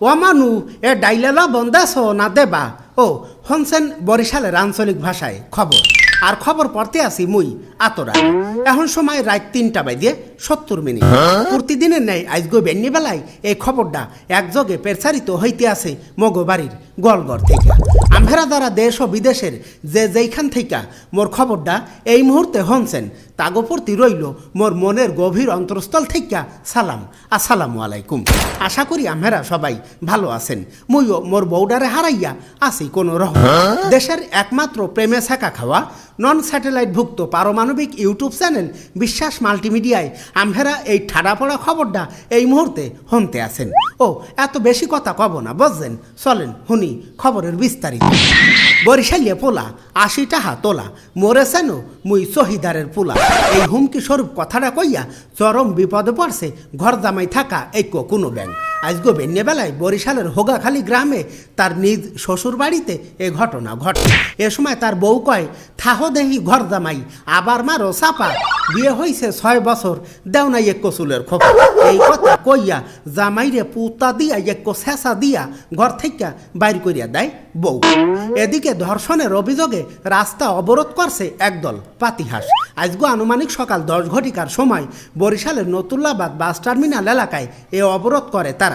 ও মানু এ ডাইলেলা বন্দাস না দেবা। ও হনসেন বরিশালের আঞ্চলিক ভাষায় খবর। আর খবর পড়তে আসি মুই আতরা। এখন সময় রাত তিনটা বাজে সত্তর মিনিট। প্রতিদিনের ন্যায় আজগো বেন্নি বেলায় এই খবরটা একযোগে প্রচারিত হইতে আছে মগবাড়ির। গলগড় থেকে। আম্ভেরা দ্বারা দেশ ও বিদেশের যে যেইখান থেকে মোর খবরটা এই মুহূর্তে হনছেন তাগোপর্তি প্রতি রইল মোর মনের গভীর অন্তরস্থল থেকে সালাম। আসসালামু আলাইকুম। আশা করি আম্ভেরা সবাই ভালো আছেন। মুইও মোর বৌডারে হারাইয়া আছি কোনো রহ দেশের একমাত্র প্রেমে ছাকা খাওয়া নন স্যাটেলাইট ভুক্ত পারমাণবিক ইউটিউব চ্যানেল বিশ্বাস মাল্টিমিডিয়ায় আম্ভেরা এই ঠাডা পড়া খবরটা এই মুহূর্তে হনতে আছেন। ও, এত বেশি কথা কব না, বুঝছেন? চলেন হুনি খবরের বিস্তারিত। বরিশালিয়া পোলা, আশি টাহা তোলা মরেছেন মুই শহীদারের পোলা। এই হুমকি স্বরূপ কথাটা কইয়া চরম বিপদে পড়ছে ঘর জামাই থাকা ঐক্য কোনো ব্যাংক বেন্যে বেলায় বরিশালের হোগাখালী গ্রামে তার নিজ শ্বশুর বাড়িতে এ ঘটনা ঘটে। এ সময় তার বউ কয়, থাহ দেহি ঘর জামাই, আবার মারো চাপা বিয়ে হইছে ছয় বছর, দেও নাই এক চুলের খোপা। এই কথা কইয়া জামাইরে পুতা দিয়া, এক শেষা দিয়া ঘর থেকে বাইর করিয়া দেয় বউ। এদিকে ধর্ষণের অভিযোগে রাস্তা অবরোধ করছে একদল পাতিহাস। আজগো আনুমানিক সকাল দশ ঘটিকার সময় বরিশালের নতুল্লাবাদ বাস টার্মিনাল এলাকায় এ অবরোধ করে তারা।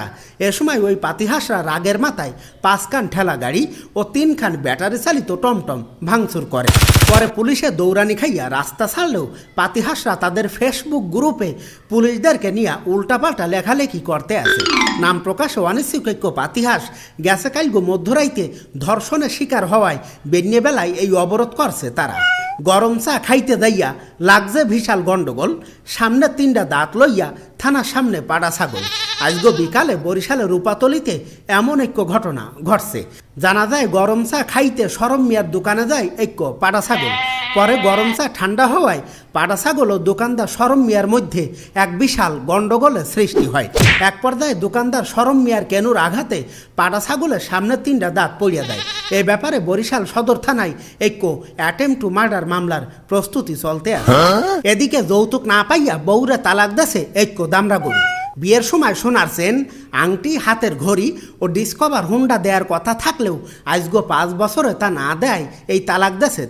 এ সময় ওই পাতিহাসরা রাগের মাথায় পাঁচখান ঠেলা গাড়ি ও তিনখান ব্যাটারি চালিত টমটম ভাঙচুর করে। পরে পুলিশে দৌড়ানি খাইয়া রাস্তা ছাড়লেও পাতিহাসরা তাদের ফেসবুক গ্রুপে পুলিশদেরকে নিয়ে উল্টাপাল্টা লেখালেখি করতে আছে। নাম প্রকাশে অনিশ্চিত পাতিহাস গেছে কালগো মধ্যরাইতে ধর্ষণের শিকার হওয়ায় বেন্যে বেলায় এই অবরোধ করছে তারা। গরম চা খাইতে যাইয়া লাগছে বিশাল গন্ডগোল সামনে তিনটা দাঁত লইয়া থানার সামনে পাড়া ছাগল। আজগো বিকালে বরিশালের রূপাতলিতে এমন এক ঘটনা ঘটছে। জানা যায় গরম চা খাইতে সরম মিয়ার দোকানে যায় এক পাটা ছাগল পরে গরম চা ঠান্ডা হওয়ায় পাটা ছাগল ও দোকানদার সরম মিয়ার মধ্যে এক বিশাল গণ্ডগোলের সৃষ্টি হয়। এক পর্যায়ে দোকানদার সরম মিয়ার কেনুর আঘাতে পাটা ছাগলের সামনের তিনটা দাঁত পড়িয়া দেয় এ ব্যাপারে বরিশাল সদর থানায় ঐক্য অ্যাটেম্প টু মার্ডার মামলার প্রস্তুতি চলতে আছে। এদিকে যৌতুক না পাইয়া বউরে তালাক দেশে ঐক্য দামরা গরু বিয়ের সময় শোনার সেন আংটি হাতের ঘড়ি ও ডিসকভার হুন্ডা দেওয়ার কথা থাকলেও আজগো পাঁচ বছরে তা না দেয় এই তালাক দেশে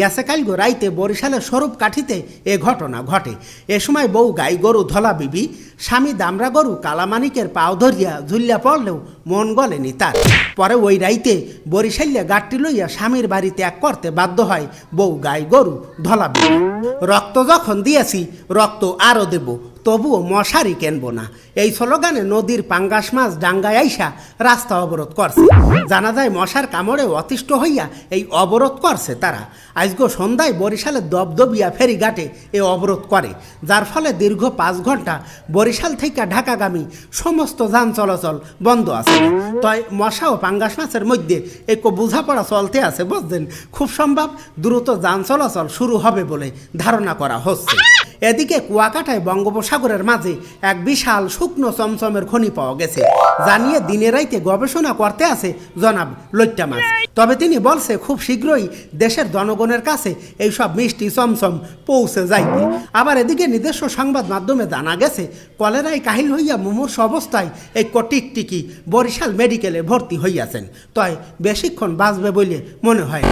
গেছে কালগো রাইতে বরিশালের স্বরূপ কাঠিতে এ ঘটনা ঘটে। এ সময় বউ গাই গরু ধলা বিবি স্বামী দামরা গরু কালামানিকের পাও ধরিয়া ঝুলিয়া পড়লেও মন গলেনি তার। পরে ওই রাইতে বরিশালিয়া গাঠটি লইয়া স্বামীর বাড়ি ত্যাগ করতে বাধ্য হয় বউ গাই গরু ধলা বিবি। রক্ত যখন দিয়েছি রক্ত আরও দেব। তবুও মশারি কেনবো না। এই স্লোগানে নদীর পাঙ্গাস মাছ ডাঙ্গায় আইসা রাস্তা অবরোধ করছে। জানা যায় মশার কামড়ে অতিষ্ঠ হইয়া এই অবরোধ করছে তারা। আজগো সন্ধ্যায় বরিশালের দবদবিয়া ফেরিঘাটে এ অবরোধ করে, যার ফলে দীর্ঘ পাঁচ ঘণ্টা বরিশাল থেকে ঢাকাগামী সমস্ত যান চলাচল বন্ধ আছে। তাই মশা ও পাঙ্গাস মাছের মধ্যে এক বোঝাপড়া চলতে আছে, বুঝলেন? খুব সম্ভব দ্রুত যান চলাচল শুরু হবে বলে ধারণা করা হচ্ছে। এদিকে কুয়াকাটায় বঙ্গোপসাগরের মাঝে এক বিশাল শুকনো চমচমের খনি পাওয়া গেছে, জানিয়ে দিনে রাইতে গবেষণা করতে আছে জনাব লইট্টা মাছ। তবে তিনি বলছে, খুব শীঘ্রই দেশের জনগণের কাছে এইসব মিষ্টি চমচম পৌঁছে যাইবে। আবার এদিকে নিজস্ব সংবাদ মাধ্যমে জানা গেছে, কলেরায় কাহিল হইয়া মুমূর্ষ অবস্থায় এই টিকটিকি বরিশাল মেডিকেলে ভর্তি হইয়াছেন। তয় বেশিক্ষণ বাঁচবে বলে মনে হয়।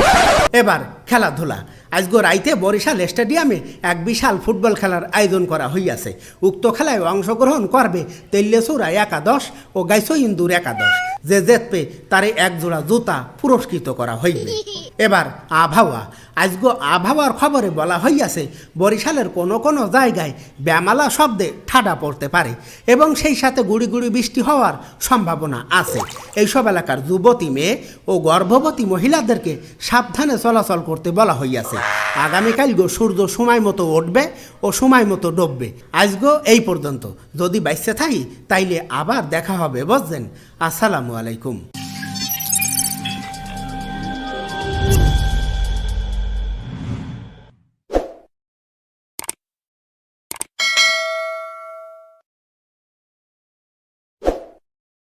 এবার খেলাধুলা। আজগো রাইতে বরিশাল স্টেডিয়ামে এক বিশাল ফুটবল খেলার আয়োজন করা হইয়াছে। উক্ত খেলায় অংশগ্রহণ করবে তেল্লেসুরা একাদশ ও গাইসো ইন্দুর একাদশ। যে জেতবে, তারে এক জোড়া জুতা পুরস্কৃত করা হইবে। এবার আবহাওয়া। আজগো আবহাওয়ার খবরে বলা হইয়াছে, বরিশালের কোনো কোনো জায়গায় ব্যামালা শব্দে ঠাডা পড়তে পারে এবং সেই সাথে গুড়ি গুড়ি বৃষ্টি হওয়ার সম্ভাবনা আছে। এইসব এলাকার যুবতী মেয়ে ও গর্ভবতী মহিলাদেরকে সাবধানে চলাচল করতে বলা হইয়াছে। আগামীকাল গো সূর্য সময় মতো উঠবে ও সময় মতো ডুববে। আজগো এই পর্যন্ত। যদি বাইসে থাকি, তাইলে আবার দেখা হবে, বুঝছেন? আসসালামু আলাইকুম।